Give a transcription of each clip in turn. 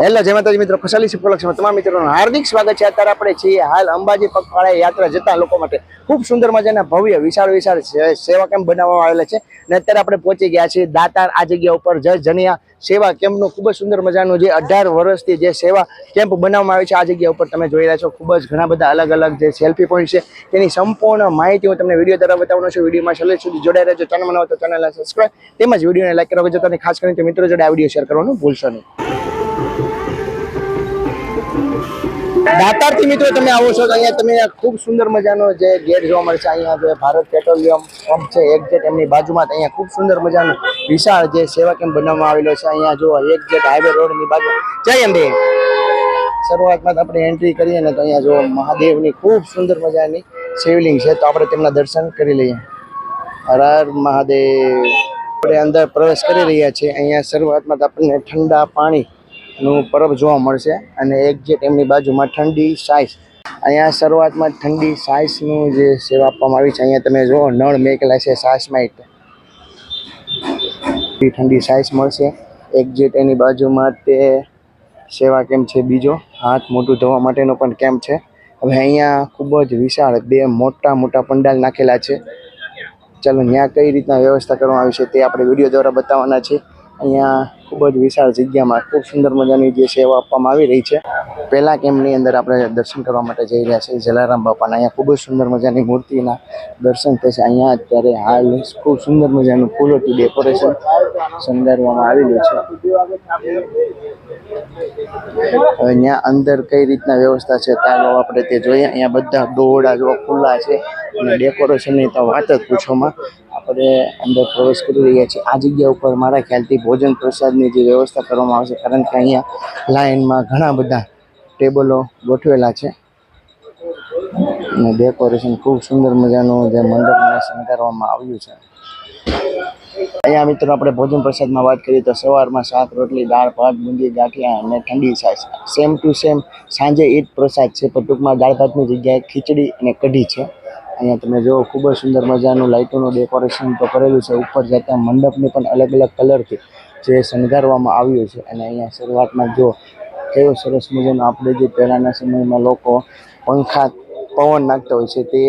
Hello, જય માતાજી મિત્રો. ખુશાલી સુપ્રલક્ષમાં તમામ મિત્રોનું હાર્દિક સ્વાગત છે. અત્યારે આપણે છીએ હાલ અંબાજી પગપાળા યાત્રા જતા લોકો માટે ખૂબ સુંદર મજાના ભવ્ય, વિશાળ વિશાળ સેવા કેમ્પ બનાવવામાં આવેલા છે. અને અત્યારે આપણે પહોંચી ગયા છીએ દાતાર આ જગ્યા ઉપર, જય જનિયા સેવા કેમ્પનું ખૂબ જ સુંદર મજાનું જે અઢાર વર્ષથી જે સેવા કેમ્પ બનાવવામાં આવે છે, આ જગ્યા ઉપર તમે જોઈ રહ્યા છો. ખૂબ જ ઘણા બધા અલગ અલગ જે સેલ્ફી પોઈન્ટ છે, તેની સંપૂર્ણ માહિતી હું તમને વીડિયો દ્વારા બતાવવાનો છું. વિડીયોમાં છેલ્લે સુધી જોડાઈ રહેજો. ચેનલ બનાવો તો ચેનલને સબસ્ક્રાઈબ તેમજ વિડીયોને લાઈક કરવા જતા અને ખાસ કરીને મિત્રો જોડે આ વીડિયો શેર કરવાનું ભૂલશો નહીં. દાતારથી મિત્રો તમે આવો છો અહીંયા તમે ખૂબ સુંદર મજાનો જે ગેટ જોવા મળશે અહીંયા જે ભારત પેટ્રોલિયમ પંપ છે એક્ઝેટ એમની બાજુમાં અહીંયા ખૂબ સુંદર મજાનો વિશાળ જે સેવા કેમ્પ બનાવવામાં આવેલો છે, અહીંયા જો એક્ઝેટ હાઈવે રોડની બાજુ. જય અંબે શરૂઆતમાં આપણે એન્ટ્રી કરીએ ને તો અહીંયા જો મહાદેવની ખૂબ સુંદર મજાની શિવલિંગ છે, તો આપણે તેમના દર્શન કરી લઈએ. હર મહાદેવ. આપણે અંદર પ્રવેશ કરી રહ્યા છીએ, અહીંયા શરૂઆતમાં આપણને ઠંડા પાણી નું પરબ જોવા મળશે. અને એક્ઝેટ એમની બાજુમાં ઠંડી સાઈસ. અહીંયા શરૂઆતમાં ઠંડી સાઈસનું જે સેવા આપવામાં આવી છે, અહીંયા તમે જુઓ, નળ મેકેલા છે સાસ માઇટ ઠંડી સાઈસ મળશે. એક્ઝેટ એની બાજુમાં તે સેવા કેમ્પ છે બીજો? હાથ મોટું ધોવા માટેનો પણ કેમ્પ છે. હવે અહીંયા ખૂબ જ વિશાળ બે મોટા મોટા પંડાલ નાખેલા છે. ચાલો ત્યાં કઈ રીતના વ્યવસ્થા કરવામાં આવી છે તે આપણે વીડિયો દ્વારા બતાવવાના છે અહીંયા ખૂબ જ વિશાળ જગ્યામાં ખૂબ સુંદર મજાની જે સેવા આપવામાં આવી રહી છે. પહેલા કેમ્પની અંદર આપણે દર્શન કરવા માટે જઈ રહ્યા છીએ. જલારામ બાપાના અહીંયા ખૂબ જ સુંદર મજાની મૂર્તિના દર્શન થશે. અહીંયા અત્યારે હાલ ખૂબ સુંદર મજાનું ફૂલોથી ડેકોરેશન શણગારવામાં આવેલું છે. અહીંયા અંદર કઈ રીતના વ્યવસ્થા છે ચાલો આપણે તે જોઈએ. અહીંયા બધા દોરડા જો ખુલ્લા છે અને ડેકોરેશનની તો વાત જ પૂછોમાં. આપણે અંદર પ્રવેશ કરી રહ્યા છીએ. આ જગ્યા ઉપર મારા ખ્યાલથી ભોજન પ્રસાદની જે વ્યવસ્થા કરવામાં આવશે, કારણ કે અહીંયા લાઇનમાં ઘણા બધા ટેબલો ગોઠવેલા છે. અને ડેકોરેશન ખૂબ સુંદર મજાનું જે મંડપને શણગારવામાં આવ્યું છે. અહીંયા મિત્રો આપણે ભોજન પ્રસાદમાં વાત કરીએ તો સવારમાં શાક, રોટલી, દાળ, ભાત બુંદી ગાંઠિયા અને ઠંડી છાશ. સેમ ટુ સેમ સાંજે એ પ્રસાદ છે, પણ ટૂંકમાં દાળ ભાતની જગ્યાએ ખીચડી અને કઢી છે. અહીંયા તમે જો ખૂબ જ સુંદર મજાનું લાઇટોનું ડેકોરેશન તો કરેલું છે. ઉપર જતા મંડપને પણ અલગ અલગ કલરથી જે શણગારવામાં આવ્યું છે. અને અહીંયા શરૂઆતમાં જો કેવો સરસ મજાનો આપણે જે પહેલાંના સમયમાં લોકો પંખા પવન નાખતા હોય છે તે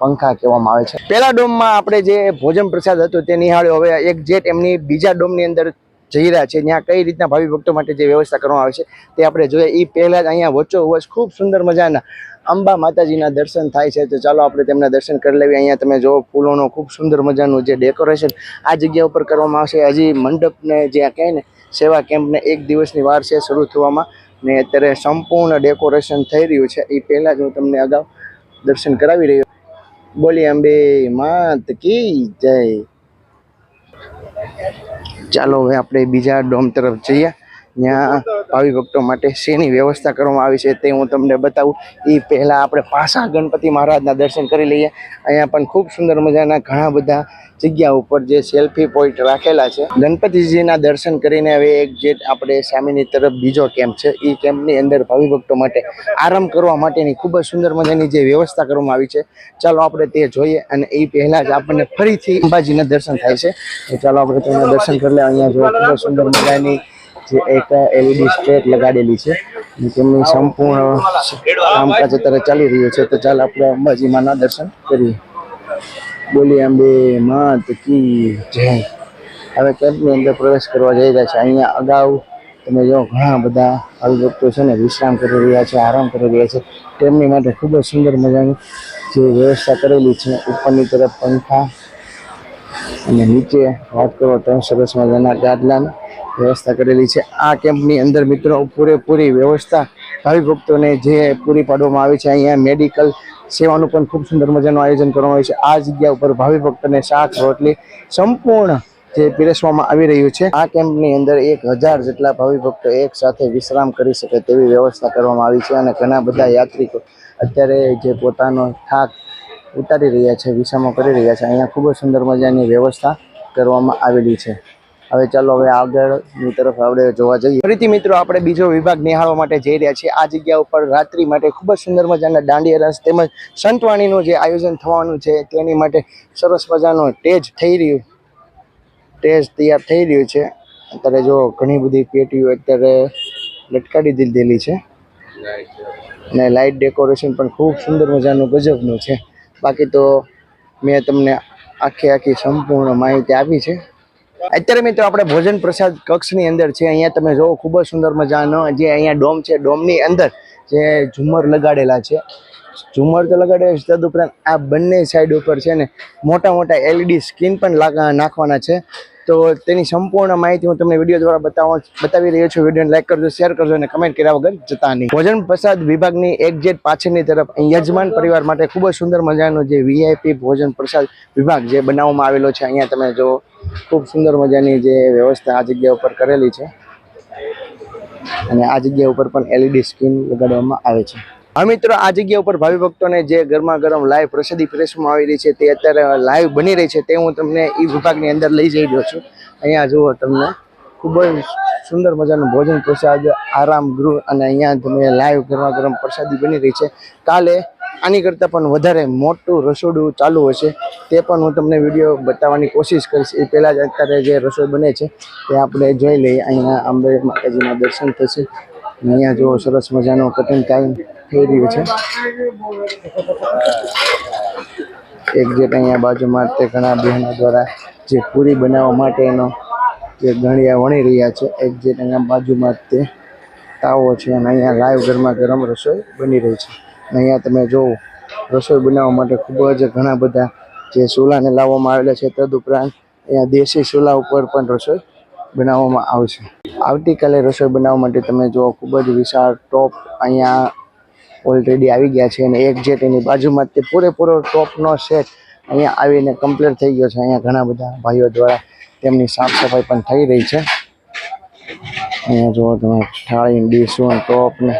પંખા કહેવામાં આવે છે. પહેલા ડોમમાં આપણે જે ભોજન પ્રસાદ હતો તે નિહાળ્યો. હવે એક જેટ એમની બીજા ડોમની અંદર જઈ રહ્યા છે, ત્યાં કઈ રીતના ભાવિ ભક્તો માટે જે વ્યવસ્થા કરવામાં આવે છે તે આપણે જોઈએ. એ પહેલાં જ અહીંયા વચ્ચો વચ ખૂબ સુંદર મજાના અંબા માતાજીના દર્શન થાય છે. તો ચાલો આપણે તેમના દર્શન કરી લેવી. અહીંયા તમે જો ફૂલોનો ખૂબ સુંદર મજાનું જે ડેકોરેશન આ જગ્યા ઉપર કરવામાં આવશે. હજી મંડપને જ્યાં કહે ને, સેવા કેમ્પને એક દિવસની વાર છે શરૂ થવામાં. ને અત્યારે સંપૂર્ણ ડેકોરેશન થઈ રહ્યું છે. એ પહેલાં જ હું તમને અગાઉ દર્શન કરાવી રહ્યો બોલી અંબે, માત કી જય. ચાલો હવે આપણે બીજા ડોમ તરફ જઈએ. ત્યાં ભાવિ ભક્તો માટે શેની વ્યવસ્થા કરવામાં આવી છે તે હું તમને બતાવું. એ પહેલાં આપણે પાસા ગણપતિ મહારાજના દર્શન કરી લઈએ. અહીંયા પણ ખૂબ સુંદર મજાના ઘણા બધા જગ્યા ઉપર જે સેલ્ફી પોઈન્ટ રાખેલા છે. ગણપતિજીના દર્શન કરીને હવે એક જે આપણે સામેની તરફ બીજો કેમ્પ છે એ કેમ્પની અંદર ભાવિ ભક્તો માટે આરામ કરવા માટેની ખૂબ જ સુંદર મજાની જે વ્યવસ્થા કરવામાં આવી છે. ચાલો આપણે તે જોઈએ અને એ પહેલાં જ આપણને ફરીથી અંબાજીના દર્શન થાય છે. ચાલો આપણે તેના દર્શન કરી લે અહીંયા જો ખૂબ સુંદર મજાની જે એક એલઈડી સ્ટ્રેટ લગાડેલી છે તેમની સંપૂર્ણ કામકાજ અત્યારે ચાલી રહ્યું છે. તો ચાલ આપણે અંબાજીમાંના દર્શન કરીએ. બોલી અંબે માત કી જય. હવે કેમ્પની અંદર પ્રવેશ કરવા જઈ રહ્યા છે. અહીંયા અગાઉ તમે જો ઘણા બધા હરિભક્તો છે ને વિશ્રામ કરી રહ્યા છે, આરામ કરી રહ્યા છે. તેમની માટે ખૂબ જ સુંદર મજાની જે વ્યવસ્થા કરેલી છે. ઉપરની તરફ પંખા અને નીચે વાત કરો તો સરસ મજાના ગાદલાની વ્યવસ્થા કરેલી છે. આ કેમ્પની અંદર મિત્રો પૂરેપૂરી વ્યવસ્થા ભાવિ ભક્તોને જે પૂરી પાડવામાં આવી છે, અહીંયા મેડિકલ સેવાનું પણ ખૂબ સુંદર મજાનું આયોજન કરવામાં આવ્યું છે. આ જગ્યા ઉપર ભાવિ ભક્તોને શાક, રોટલી સંપૂર્ણ જે પીરસવામાં આવી રહ્યું છે. આ કેમ્પની અંદર એક હજાર જેટલા ભાવિ ભક્તો એક સાથે વિશ્રામ કરી શકે તેવી વ્યવસ્થા કરવામાં આવી છે અને ઘણા બધા યાત્રિકો અત્યારે જે પોતાનો થાક ઉતારી રહ્યા છે, વિસામો કરી રહ્યા છે. અહીંયા ખૂબ જ સુંદર મજાની વ્યવસ્થા કરવામાં આવેલી છે. હવે ચાલો હવે આગળની તરફ આપણે જોવા જઈએ. ફરીથી મિત્રો આપણે બીજો વિભાગ નિહાળવા માટે જઈ રહ્યા છીએ. આ જગ્યા ઉપર રાત્રિ માટે ખૂબ જ સુંદર મજાના દાંડિયા રસ તેમજ સંતવાણીનું જે આયોજન થવાનું છે તેની માટે સરસ મજાનો ટેજ થઈ રહ્યું. ટેજ તૈયાર થઈ રહ્યું છે. અત્યારે જો ઘણી બધી પેટીઓ અત્યારે લટકાડી દીધેલી છે. અને લાઇટ ડેકોરેશન પણ ખૂબ સુંદર મજાનું ગજબનું છે. બાકી તો મેં તમને આખી આખી સંપૂર્ણ માહિતી આપી છે. અત્યારે મિત્રો આપણે ભોજન પ્રસાદ કક્ષની અંદર છે, અહીંયા તમે જોવો ખૂબ જ સુંદર મજાનો જે અહીંયા ડોમ છે, ડોમની અંદર જે ઝુમર લગાડેલા છે. ઝુમર તો લગાડેલા છે, તદુપરાંત આ બંને સાઈડ ઉપર છે ને મોટા મોટા એલઈડી સ્ક્રીન પણ નાખવાના છે. તો તેની સંપૂર્ણ માહિતી હું તમને વીડિયો દ્વારા બતાવવા બતાવી રહ્યો છું. વિડીયોને લાઈક કરજો શેર કરજો અને કમેન્ટ કર્યા વગર જતા નહીં. ભોજન પ્રસાદ વિભાગની એક્ઝેટ પાછળની તરફ યજમાન પરિવાર માટે ખૂબ જ સુંદર મજાનો જે વીઆઈપી ભોજન પ્રસાદ વિભાગ જે બનાવવામાં આવેલો છે, અહીંયા તમે જો ખૂબ સુંદર મજાની જે વ્યવસ્થા આ જગ્યા ઉપર કરેલી છે. અને આ જગ્યા ઉપર પણ એલઈડી સ્ક્રીન લગાડવામાં આવે છે. હા મિત્રો આ જગ્યા ઉપર ભાવિ ભક્તોને જે ગરમા ગરમ લાઈવ પ્રસાદી પ્રેસમાં આવી રહી છે તે અત્યારે લાઈવ બની રહી છે તે હું તમને એ વિભાગની અંદર લઈ જઈ રહ્યો છું. અહીંયા જુઓ તમને, ખૂબ જ સુંદર મજાનું ભોજન પ્રસાદ, આરામ ગૃહ અને અહીંયા તમે લાઈવ ગરમા ગરમ પ્રસાદી બની રહી છે. કાલે આની કરતાં પણ વધારે મોટું રસોડું ચાલુ હશે તે પણ હું તમને વીડિયો બતાવવાની કોશિશ કરીશ. એ પહેલાં જ અત્યારે જે રસોઈ બને છે તે આપણે જોઈ લઈએ. અહીંયા અંબે માતાજીના દર્શન થશે. અહીંયા જો સરસ મજાનો કટિંગ ટાઈમ થઈ રહ્યું છે. એક્ઝેક્ટ અહીંયા બાજુમાં તે ઘણા બહેનો દ્વારા જે પૂરી બનાવવા માટેનો જે ગણિયા વણી રહ્યા છે એક્ઝેક્ટ અહીંયા બાજુમાં તે તાવો છે અને અહીંયા લાઈવ ગરમા ગરમ રસોઈ બની રહી છે. અને અહીંયા તમે જોવો રસોઈ બનાવવા માટે ખૂબ જ ઘણા બધા જે ચૂલાને લાવવામાં આવેલા છે, તદુપરાંત અહીંયા દેશી ચૂલા ઉપર પણ રસોઈ બનાવવામાં આવશે. આવતીકાલે રસોઈ બનાવવા માટે તમે જુઓ, ખૂબ જ વિશાળ ટોપ અહીંયા ઓલરેડી આવી ગયા છે અને એક જેટ એની બાજુમાં જ તે પૂરેપૂરો ટોપનો સેટ અહીંયા આવીને કમ્પ્લીટ થઈ ગયો છે. અહીંયા ઘણા બધા ભાઈઓ દ્વારા તેમની સાફ સફાઈ પણ થઈ રહી છે. અહીંયા જુઓ તમે, થાળી, ડીશું, ટોપ ને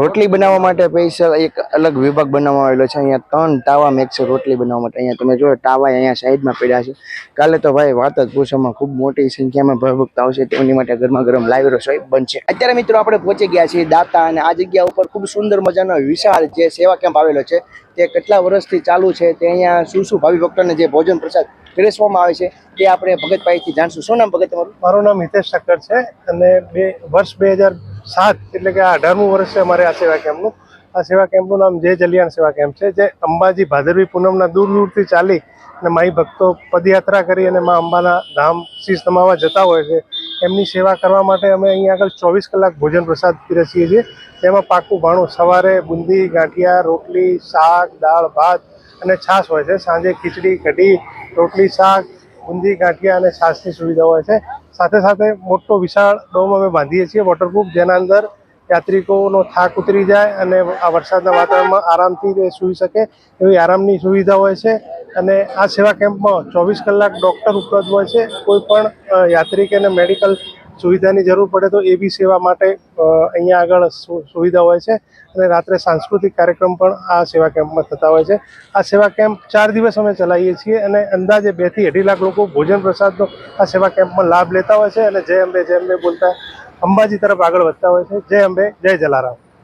રોટલી બનાવવા માટે સ્પેશિયલ એક અલગ વિભાગ બનાવવામાં આવેલો છે. અહીંયા ત્રણ તાવા મેક છે રોટલી બનાવવા માટે. અહીંયા તમે જોયો તાવા અહીંયા સાઈડમાં પડ્યા છે. કાલે તો ભાઈ વાત જ પૂછવામાં ખૂબ મોટી સંખ્યામાં ભયભક્ત આવશે તેમની માટે ગરમા ગરમ લાઈવ રસોઈ બનશે. અત્યારે મિત્રો આપણે પહોંચી ગયા છીએ દાતા અને આ જગ્યા ઉપર ખૂબ સુંદર મજાનો વિશાળ જે સેવા કેમ્પ આવેલો છે તે કેટલા વર્ષથી ચાલુ છે તે અહીંયા શું શું ભાવિ ભક્તોને જે ભોજન પ્રસાદ પીરસવામાં આવે છે તે આપણે ભગતભાઈથી જાણશું. શું નામ ભગત મારું નામ હિતેશ ઠક્કર છે અને બે વર્ષ બે હજાર સાત એટલે કે આ અઢારમું વર્ષ છે અમારે આ સેવા કેમ્પનું. આ સેવા કેમ્પનું નામ જય જલિયાણ સેવા કેમ્પ છે, જે અંબાજી ભાદરવી પૂનમના દૂર દૂરથી ચાલી અને માઈ ભક્તો પદયાત્રા કરી અને મા અંબાના ધામ શીશ નમાવા જતા હોય છે. એમની સેવા કરવા માટે અમે અહીંયા આગળ ચોવીસ કલાક ભોજન પ્રસાદ પીરસીએ છીએ. તેમાં પાકું ભાણું સવારે બુંદી, ગાંઠિયા, રોટલી, શાક, દાળ, ભાત અને છાશ હોય છે. સાંજે ખીચડી, કઢી, રોટલી, શાક, બુંદી, ગાંઠિયા અને છાશની સુવિધા હોય છે. સાથે સાથે મોટો વિશાળ ડોમ અમે બાંધીએ છીએ વોટરપ્રૂફ જેના અંદર યાત્રિકોનો થાક ઉતરી જાય અને આ વરસાદના વાતાવરણમાં આરામથી સૂઈ શકે એવી આરામની સુવિધા હોય છે. અને આ સેવા કેમ્પમાં ચોવીસ કલાક ડૉક્ટર ઉપલબ્ધ હોય છે. કોઈ પણ યાત્રિક યાત્રિકોને મેડિકલ સુવિધાની જરૂર પડે તો એ બી સેવા માટે અહીંયા આગળ સુવિધા હોય છે. અને રાત્રે સાંસ્કૃતિક કાર્યક્રમ પણ આ સેવા કેમ્પમાં થતા હોય છે. આ સેવા કેમ્પ ચાર દિવસ અમે ચલાવીએ છીએ અને અંદાજે બેથી અઢી લાખ લોકો ભોજન પ્રસાદનો આ સેવા કેમ્પમાં લાભ લેતા હોય છે અને જય અંબે જય અંબે બોલતા અંબાજી તરફ આગળ વધતા હોય છે. જય અંબે, જય જલારામ.